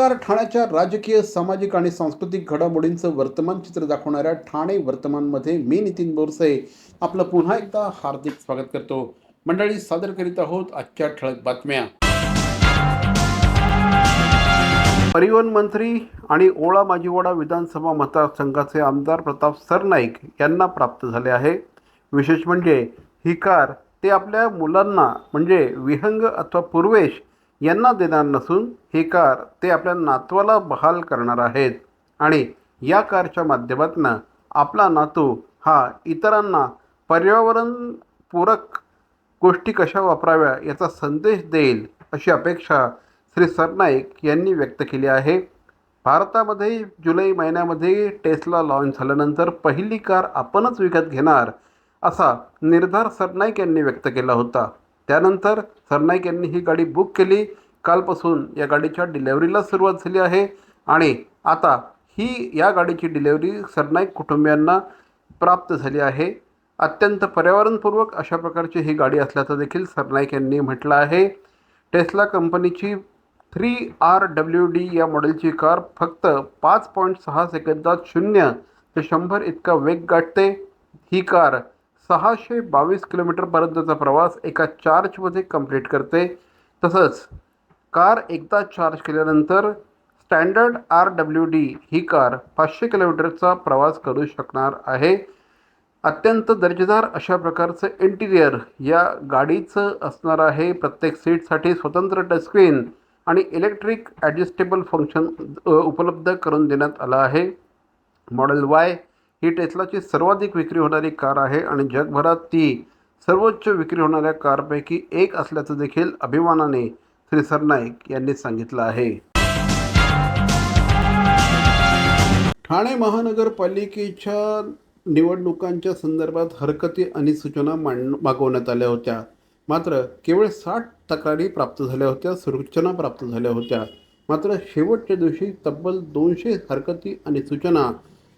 नमस्कार ठाण्याच्या राजकीय सामाजिक आणि सांस्कृतिक घडामोडींचं वर्तमान चित्र दाखवणाऱ्या ठाणे वर्तमानमध्ये मी नितीन बोरसे आपलं पुन्हा एकदा हार्दिक स्वागत करतो. मंडळी सादर करीत आहोत आजच्या ठळक बातम्या. परिवहन मंत्री आणि ओळा माजीवाडा विधानसभा मतदारसंघाचे आमदार प्रताप सरनाईक यांना प्राप्त झाले आहे. विशेष म्हणजे ही कार ते आपल्या मुलांना म्हणजे विहंग अथवा पूर्वेश यांना देणार नसून ही कार ते आपल्या नातवाला बहाल करणार आहेत. आणि या कारच्या माध्यमातून आपला नातू हा इतरांना पर्यावरणपूरक गोष्टी कशा वापराव्या याचा संदेश देईल अशी अपेक्षा श्री सरनाईक यांनी व्यक्त केली आहे. भारतामध्ये जुलै महिन्यामध्ये टेस्ला लॉन्च झाल्यानंतर पहिली कार आपणच विकत घेणार असा निर्धार सरनाईक यांनी व्यक्त केला होता. त्यानंतर सरनाईक यांनी ही गाडी बुक केली. कालपासून या गाडीच्या डिलेवरीला सुरुवात झाली आहे. आणि आता ही या गाडीची डिलेवरी सरनाईक कुटुंबियांना प्राप्त झाली आहे. अत्यंत पर्यावरणपूर्वक अशा प्रकारची ही गाडी असल्याचं देखील सरनाईक यांनी म्हटलं आहे. टेस्ला कंपनीची थ्री आर डब्ल्यू डी या मॉडेलची कार फक्त पाच पॉईंट सहा सेकंदात शून्य ते शंभर इतका वेग गाठते. ही कार सहाशे बावीस किलोमीटरपर्यंतचा प्रवास एका चार्जमध्ये कंप्लीट करते. तसंच कार एकदा चार्ज केल्यानंतर स्टँडर्ड आर डब्ल्यू डी ही कार पाचशे किलोमीटरचा प्रवास करू शकणार आहे. अत्यंत दर्जेदार अशा प्रकारचं इंटिरियर या गाडीचं असणार आहे. प्रत्येक सीटसाठी स्वतंत्र टचस्क्रीन आणि इलेक्ट्रिक ॲडजस्टेबल फंक्शन उपलब्ध करून देण्यात आलं आहे. मॉडेल वाय ही टेस्लाची सर्वाधिक विक्री होणारी कार आहे आणि जगभरात ती सर्वोच्च विक्री होणाऱ्या कारपैकी एक असल्याचं देखील अभिमानाने श्री सरनाईक यांनी सांगितलं आहे. ठाणे महानगरपालिकेच्या निवडणुकांच्या संदर्भात हरकती आणि सूचना मांड मागवण्यात आल्या होत्या. मात्र केवळ साठ तक्रारी प्राप्त झाल्या होत्या सूचना प्राप्त झाल्या होत्या. मात्र शेवटच्या दिवशी तब्बल दोनशे हरकती आणि सूचना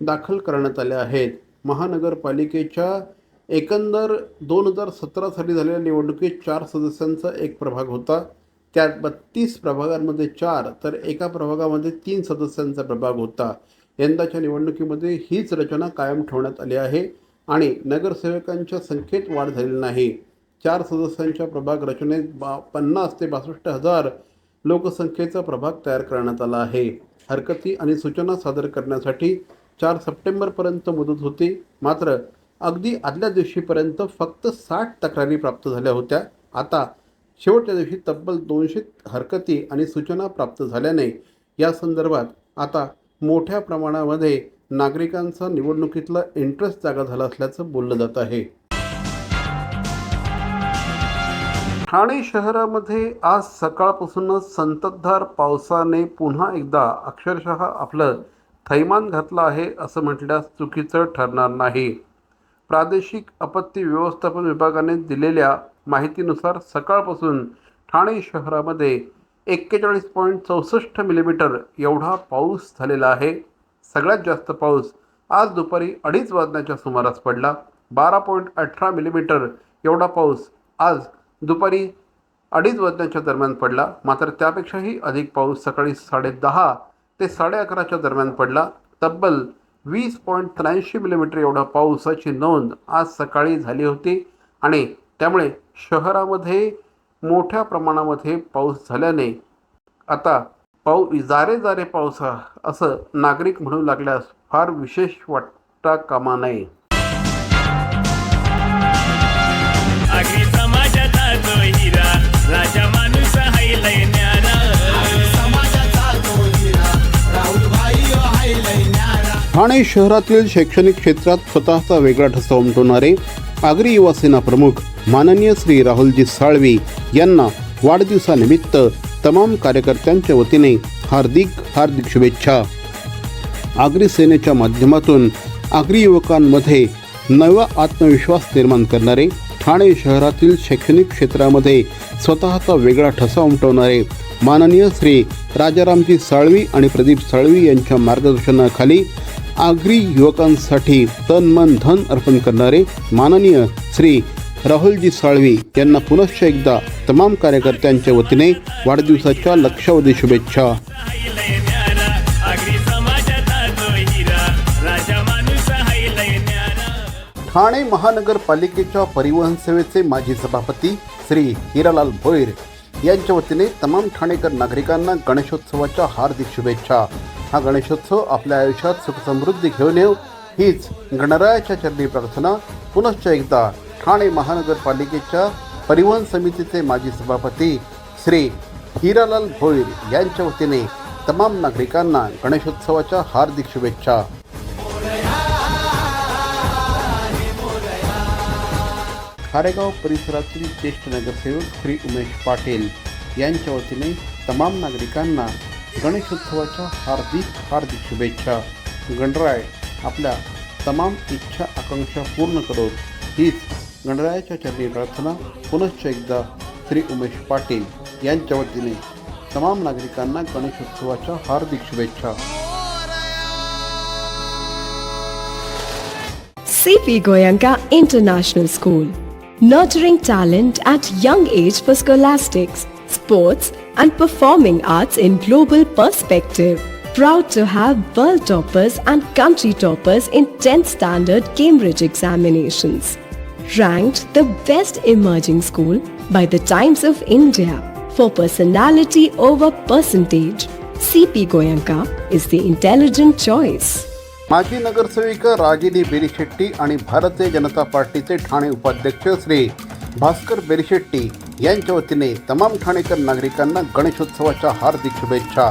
दाखल करण्यात आल्या आहेत. महानगरपालिकेच्या एकंदर दोन हजार सतरा साली झालेल्या निवडणुकीत चार सदस्यांचा एक प्रभाग होता. त्यात बत्तीस प्रभागांमध्ये चार तर एका प्रभागामध्ये तीन सदस्यांचा प्रभाग होता. यंदाच्या निवडणुकीमध्ये हीच रचना कायम ठेवण्यात आली आहे आणि नगरसेवकांच्या संख्येत वाढ झालेली नाही. चार सदस्यांच्या प्रभाग रचनेत बा पन्नास ते बासष्ट हजार लोकसंख्येचा प्रभाग तयार करण्यात आला आहे. हरकती आणि सूचना सादर करण्यासाठी चार सप्टेंबरपर्यंत मुदत होती. मात्र अगदी आदल्या दिवशीपर्यंत फक्त साठ तक्रारी प्राप्त झाल्या होत्या. आता शेवटच्या दिवशी तब्बल दोनशे हरकती आणि सूचना प्राप्त झाल्याने या संदर्भात आता मोठ्या प्रमाणामध्ये नागरिकांचा निवडणुकीतला इंटरेस्ट जागा झाला असल्याचं बोललं जात आहे. ठाणे शहरामध्ये आज सकाळपासूनच संततधार पावसाने पुन्हा एकदा अक्षरशः आपलं थैमान घातला आहे असं म्हटल्यास चुकीचं ठरणार नाही. प्रादेशिक आपत्ती व्यवस्थापन विभागाने दिलेल्या माहितीनुसार सकाळपासून ठाणे शहरामध्ये एक्केचाळीस पॉईंट चौसष्ट मिलीमीटर एवढा पाऊस झालेला आहे. सगळ्यात जास्त पाऊस आज दुपारी अडीच वाजण्याच्या सुमारास पडला. बारा पॉईंट अठरा मिलीमीटर एवढा पाऊस आज दुपारी अडीच वाजण्याच्या दरम्यान पडला. मात्र त्यापेक्षाही अधिक पाऊस सकाळी साडेदहा ते साडे अकराच्या दरम्यान पडला. तब्बल वीस पॉईंट त्र्याऐंशी मिलीमीटर एवढा पावसाची नोंद आज सकाळी झाली होती आणि त्यामुळे शहरामध्ये मोठ्या प्रमाणामध्ये पाऊस झाल्याने आता पाऊ जारे जारे पावसा असं नागरिक म्हणू लागल्यास फार विशेष वाटता कामा नये. समाजाचा राजा माणूस ठाणे शहरातील शैक्षणिक क्षेत्रात स्वतःचा वेगळा ठसा उमटवणारे आगरी युवासेना प्रमुख माननीय श्री राहुलजी साळवी यांना वाढदिवसानिमित्त तमाम कार्यकर्त्यांच्या वतीने हार्दिक हार्दिक शुभेच्छा. आगरी सेनेच्या माध्यमातून आगरी युवकांमध्ये नवा आत्मविश्वास निर्माण करणारे ठाणे शहरातील शैक्षणिक क्षेत्रामध्ये स्वतःचा वेगळा ठसा उमटवणारे माननीय श्री राजारामजी साळवी आणि प्रदीप साळवी यांच्या मार्गदर्शनाखाली आगरी युवकांसाठी तन मन धन अर्पण करणारे माननीय श्री राहुलजी साळवी यांना पुनश्च एकदा तमाम कार्यकर्त्यांच्या वतीने वाढदिवसाच्या लक्षावधी शुभेच्छा. ठाणे महानगरपालिकेच्या परिवहन सेवेचे माजी सभापती श्री हिरालाल भोईर यांच्या वतीने तमाम ठाणेकर नागरिकांना गणेशोत्सवाच्या हार्दिक शुभेच्छा. हा गणेशोत्सव आपल्या आयुष्यात सुखसमृद्धी घेऊन येऊ. हीच गणरायाच्या चरणी प्रार्थना. पुनश्च एकदा ठाणे महानगरपालिकेच्या परिवहन समितीचे माजी सभापती श्री हिरालाल भोईर यांच्या वतीने तमाम नागरिकांना गणेशोत्सवाच्या हार्दिक शुभेच्छा. खारेगाव परिसरातील ज्येष्ठ नगरसेवक श्री उमेश पाटील यांच्या वतीने तमाम नागरिकांना गणेशोत्सवाच्या हार्दिक हार्दिक शुभेच्छा. गणराय आपल्या तमाम इच्छा आकांक्षा पूर्ण करोत हीच गणरायाच्या चरणी प्रार्थना. पुनश्च एकदा श्री उमेश पाटील यांच्या वतीने तमाम नागरिकांना गणेशोत्सवाच्या हार्दिक शुभेच्छा. CP Goenka international school nurturing talent at young age for scholastics sports and performing arts in global perspective. Proud to have world toppers and country toppers in 10th standard Cambridge examinations. Ranked the best emerging school by the Times of India for personality over percentage. CP Goyanka is the intelligent choice. माजी नगरसेविका रागिनी बेरीशेट्टी आणि भारतीय जनता पार्टीचे ठाणे उपाध्यक्ष श्री भास्कर बेरीशेट्टी यांच्या वतीने तमाम ठाणेकर नागरिकांना गणेशोत्सवाच्या हार्दिक शुभेच्छा.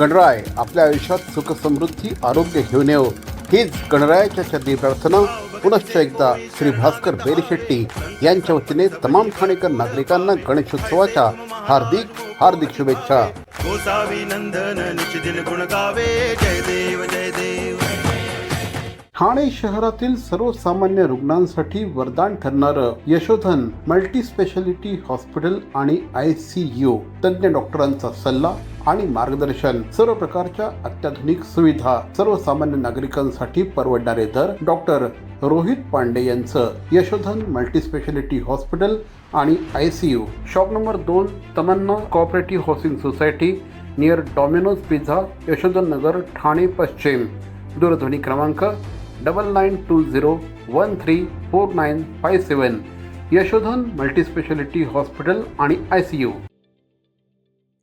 गणराय आपल्या आयुष्यात सुखसमृद्धी आरोग्य घेऊन येऊ हीच गणरायाच्या चरणी प्रार्थना. पुनश्च एकदा श्री भास्कर बेरीशेट्टी यांच्या वतीने तमाम ठाणेकर नागरिकांना गणेशोत्सवाच्या हार्दिक हार्दिक शुभेच्छा. गोसावी नंदन गुण गावे. जय देव जय देव. ठाणे शहरातील सर्वसामान्य रुग्णांसाठी वरदान ठरणारं यशोधन मल्टी स्पेशालिटी हॉस्पिटल आणि आय सी यू तज्ज्ञ डॉक्टरांचा सल्ला आणि मार्गदर्शन. सर्व प्रकारच्या अत्याधुनिक सुविधा सर्वसामान्य नागरिकांसाठी परवडणारे दर डॉक्टर रोहित पांडे यांचं. यशोधन मल्टी स्पेशालिटी हॉस्पिटल आणि I C U. Shop number दोन Tamanna cooperative housing society near Domino's pizza Yashodhan Nagar Thane पश्चिम. दूरध्वनी क्रमांक double nine two zero one three four nine five seven Yashodhan multispeciality hospital आणि I C U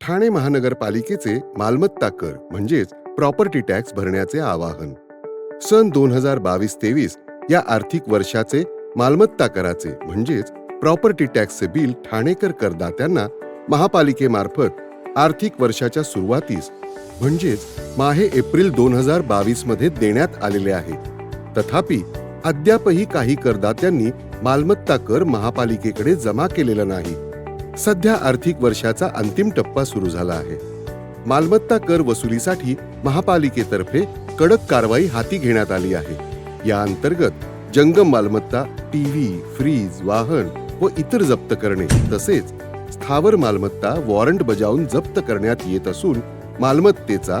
Thane महानगरपालिकेचे मालमत्ता कर म्हणजेच property tax भरण्याचे आवाहन. सन दोन हजार बावीस तेवीस या आर्थिक वर्षाचे मालमत्ता कराचे म्हणजेच प्रॉपर्टी टॅक्सचे बिल ठाणेकर करदात्यांना महापालिकेमार्फत आर्थिक वर्षाच्या सुरुवातीस म्हणजेच माहे एप्रिल दोन हजार बावीसमध्ये देण्यात आलेले आहे. तथापि अद्यापही काही करदात्यांनी मालमत्ता कर महापालिकेकडे जमा केलेला नाही. सध्या आर्थिक वर्षाचा अंतिम टप्पा सुरू झाला आहे. मालमत्ता कर वसुलीसाठी महापालिकेतर्फे कडक कारवाई हाती घेण्यात आली आहे. या अंतर्गत जंगम मालमत्ता टीव्ही फ्रीज वाहन व इतर जप्त करणे तसेच स्थावर मालमत्ता वॉरंट बजावून जप्त करण्यात येत असून मालमत्तेचा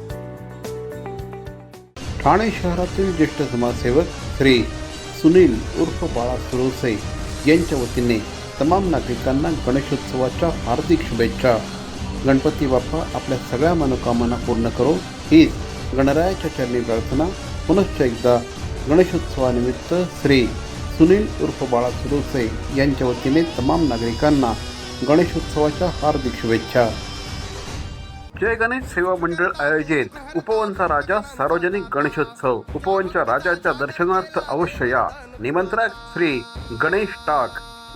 ठाणे शहरातील ज्येष्ठ समाजसेवक श्री सुनील उर्फ बाळा सुरवसे यांच्या वतीने तमाम नागरिकांना गणेशोत्सवाच्या हार्दिक शुभेच्छा. गणपती बाप्पा आपल्या सगळ्या मनोकामना पूर्ण करो हीच गणरायाच्या चरणी प्रार्थना पुनश्च एकदा गणेशोत्सवानिमित्त श्री सुनील उर्फ बाळा सुरवसे यांच्या वतीने तमाम नागरिकांना गणेशोत्सवाच्या हार्दिक शुभेच्छा. जय गणेश सेवा मंडळ आयोजित उपवनचा राजा सार्वजनिक गणेशोत्सव. उपवनच्या राजाच्या दर्शनार्थ अवश्य या. निमंत्रक श्री गणेश टाक.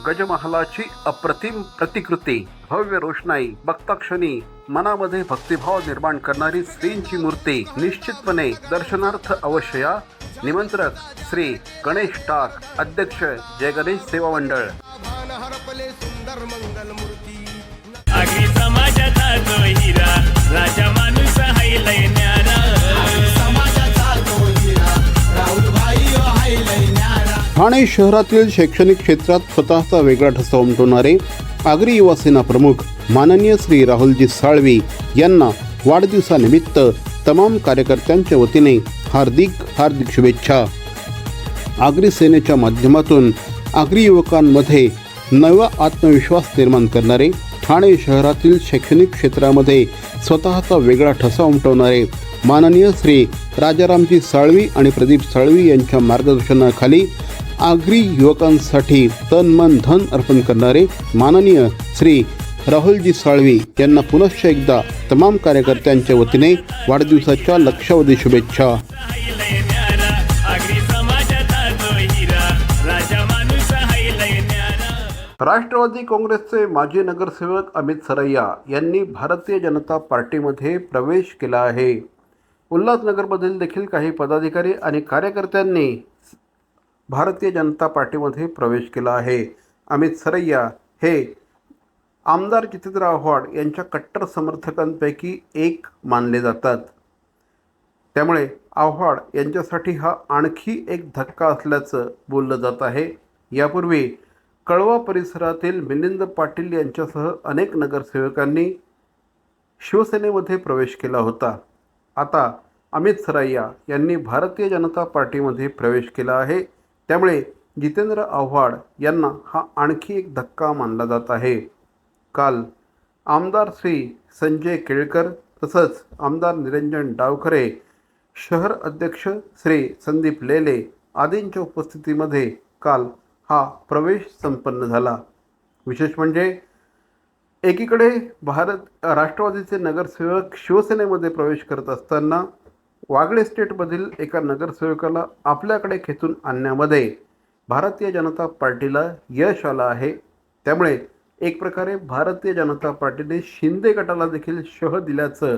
गजमहालाची अप्रतिम प्रतिकृती. भव्य रोषणाई बघताक्षणी मनामध्ये भक्तिभाव निर्माण करणारी श्रींची मूर्ती निश्चितपणे दर्शनार्थ अवश्य या. निमंत्रक श्री गणेश टाक. अध्यक्ष जय गणेश सेवा मंडळ. भान हरपले सुंदर मंगल मूर्ती आगरी समाजाचा तो हिरा. राजा माणूस हायलय ठाणे शहरातील शैक्षणिक क्षेत्रात स्वतःचा वेगळा ठसा उमटवणारे आगरी युवा सेना प्रमुख माननीय श्री राहुलजी साळवी यांना वाढदिवसानिमित्त तमाम कार्यकर्त्यांच्या वतीने हार्दिक हार्दिक शुभेच्छा. आगरी सेनेच्या माध्यमातून आगरी युवकांमध्ये नवा आत्मविश्वास निर्माण करणारे ठाणे शहरातील शैक्षणिक क्षेत्रामध्ये स्वतःचा वेगळा ठसा उमटवणारे माननीय श्री राजारामजी साळवी आणि प्रदीप साळवी यांच्या मार्गदर्शनाखाली आगरी युवकांसाठी तन मन धन अर्पण करणारे माननीय श्री राहुलजी साळवी यांना पुनश्च एकदा तमाम कार्यकर्त्यांच्या वतीने वाढदिवसाच्या लक्षावधी शुभेच्छा. राष्ट्रवादी काँग्रेसचे माजी नगरसेवक अमित सरैया यांनी भारतीय जनता पार्टीमध्ये प्रवेश केला आहे. उल्हासनगरमधील देखील काही पदाधिकारी आणि कार्यकर्त्यांनी भारतीय जनता पार्टीमध्ये प्रवेश केला आहे. अमित सरैया हे आमदार जितेंद्र आव्हाड यांच्या कट्टर समर्थकांपैकी एक मानले जातात. त्यामुळे आव्हाड यांच्यासाठी हा आणखी एक धक्का असल्याचं बोललं जात आहे. यापूर्वी कळवा परिसरातील मिलिंद पाटील यांच्यासह अनेक नगरसेवकांनी शिवसेनेमध्ये प्रवेश केला होता. आता अमित सराय्या यांनी भारतीय जनता पार्टीमध्ये प्रवेश केला आहे. त्यामुळे जितेंद्र आव्हाड यांना हा आणखी एक धक्का मानला जात आहे. काल आमदार श्री संजय केळकर तसंच आमदार निरंजन डावखरे शहर अध्यक्ष श्री संदीप लेले आदींच्या उपस्थितीमध्ये काल हा प्रवेश संपन्न झाला. विशेष म्हणजे एकीकडे भारत राष्ट्रवादीचे नगरसेवक शिवसेनेमध्ये प्रवेश करत असताना वागळे स्टेटमधील एका नगरसेवकाला आपल्याकडे खेचून आणण्यामध्ये भारतीय जनता पार्टीला यश आलं आहे. त्यामुळे एक प्रकारे भारतीय जनता पार्टीने शिंदे गटाला देखील शह दिल्याचं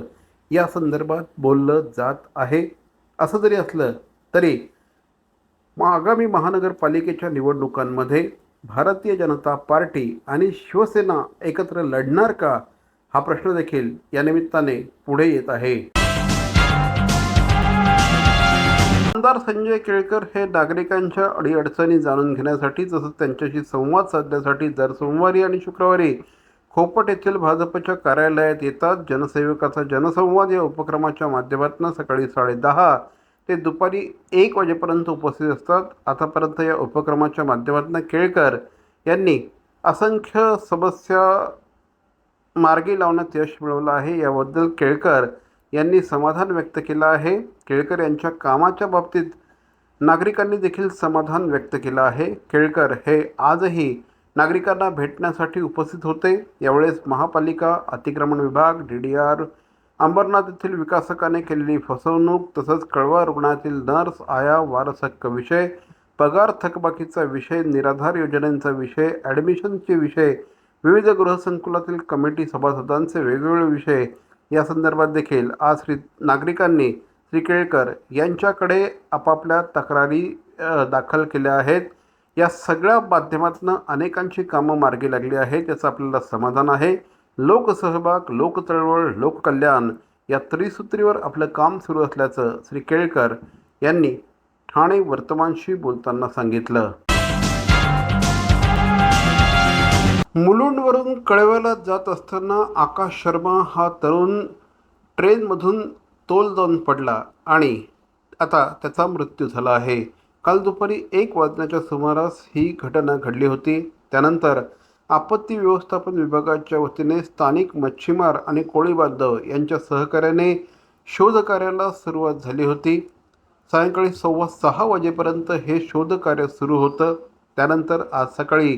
या संदर्भात बोललं जात आहे. असं जरी असलं तरी मग आगामी महानगरपालिकेच्या निवडणुकांमध्ये भारतीय जनता पार्टी आणि शिवसेना एकत्र लढणार का? हा प्रश्न देखील या निमित्ताने पुढे येत आहे. आमदार संजय केळकर हे नागरिकांच्या अडीअडचणी जाणून घेण्यासाठी तसंच त्यांच्याशी संवाद साधण्यासाठी दर सोमवारी आणि शुक्रवारी खोपट येथील भाजपच्या कार्यालयात येतात. जनसेवकाचा जनसंवाद या उपक्रमाच्या माध्यमातून सकाळी साडेदहा ते दुपारी एक वाजेपर्यंत उपस्थित असतात. आतापर्यंत या उपक्रमाच्या माध्यमातून केळकर यांनी असंख्य समस्या मार्गी लावण्यात यश मिळवलं आहे. याबद्दल केळकर यांनी समाधान व्यक्त केलं आहे. केळकर यांच्या कामाच्या बाबतीत नागरिकांनी देखील समाधान व्यक्त केलं आहे. केळकर हे आजही नागरिकांना भेटण्यासाठी उपस्थित होते. यावेळेस महापालिका अतिक्रमण विभाग डी डी आर अंबरनाथ येथील विकासकाने केलेली फसवणूक तसंच कळवा रुग्णातील नर्स आया वारस हक्क विषय पगार थकबाकीचा विषय निराधार योजनांचा विषय ॲडमिशनचे विषय विविध गृहसंकुलातील कमिटी सभासदांचे वेगवेगळे विषय या संदर्भात देखील आज श्री नागरिकांनी श्री केळकर यांच्याकडे आपापल्या तक्रारी दाखल केल्या आहेत. या सगळ्या माध्यमातून अनेकांची कामं मार्गी लागली आहेत याचं आपल्याला समाधान आहे. लोकसहभाग लोकचळवळ लोककल्याण या त्रिसूत्रीवर आपलं काम सुरू असल्याचं श्री केळकर यांनी ठाणे वर्तमानशी बोलताना सांगितलं. मुलुंडवरून कळव्याला जात असताना आकाश शर्मा हा तरुण ट्रेनमधून तोल जाऊन पडला आणि आता त्याचा मृत्यू झाला आहे. काल दुपारी एक वाजण्याच्या सुमारास ही घटना घडली होती. त्यानंतर आपत्ती व्यवस्थापन विभागाच्या वतीने स्थानिक मच्छीमार आणि कोळी बांधव यांच्या सहकार्याने शोधकार्याला सुरुवात झाली होती. सायंकाळी सव्वा सहा वाजेपर्यंत हे शोधकार्य सुरू होतं. त्यानंतर आज सकाळी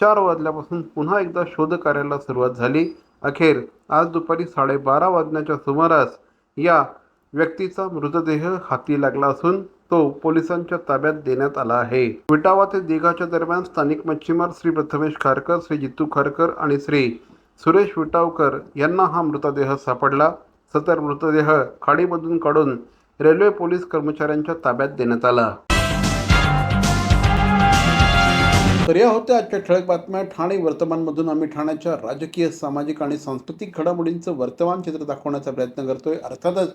चार वाजल्यापासून पुन्हा एकदा शोधकार्याला सुरुवात झाली. अखेर आज दुपारी साडेबारा वाजण्याच्या सुमारास या व्यक्तीचा मृतदेह हाती लागला असून तो पोलिसांच्या ताब्यात देण्यात आला आहे. विटावा ते दिघाच्या दरम्यान स्थानिक मच्छीमार श्री प्रथमेश खारकर श्री जितू खारकर आणि श्री सुरेश विटावकर यांना हा मृतदेह सापडला. सदर मृतदेह खाडीमधून काढून रेल्वे पोलीस कर्मचाऱ्यांच्या ताब्यात देण्यात आला. तर या होत्या आजच्या ठळक बातम्या. ठाणे वर्तमानमधून आम्ही ठाण्याच्या राजकीय सामाजिक आणि सांस्कृतिक घडामोडींचं वर्तमान चित्र दाखवण्याचा प्रयत्न करतोय. अर्थातच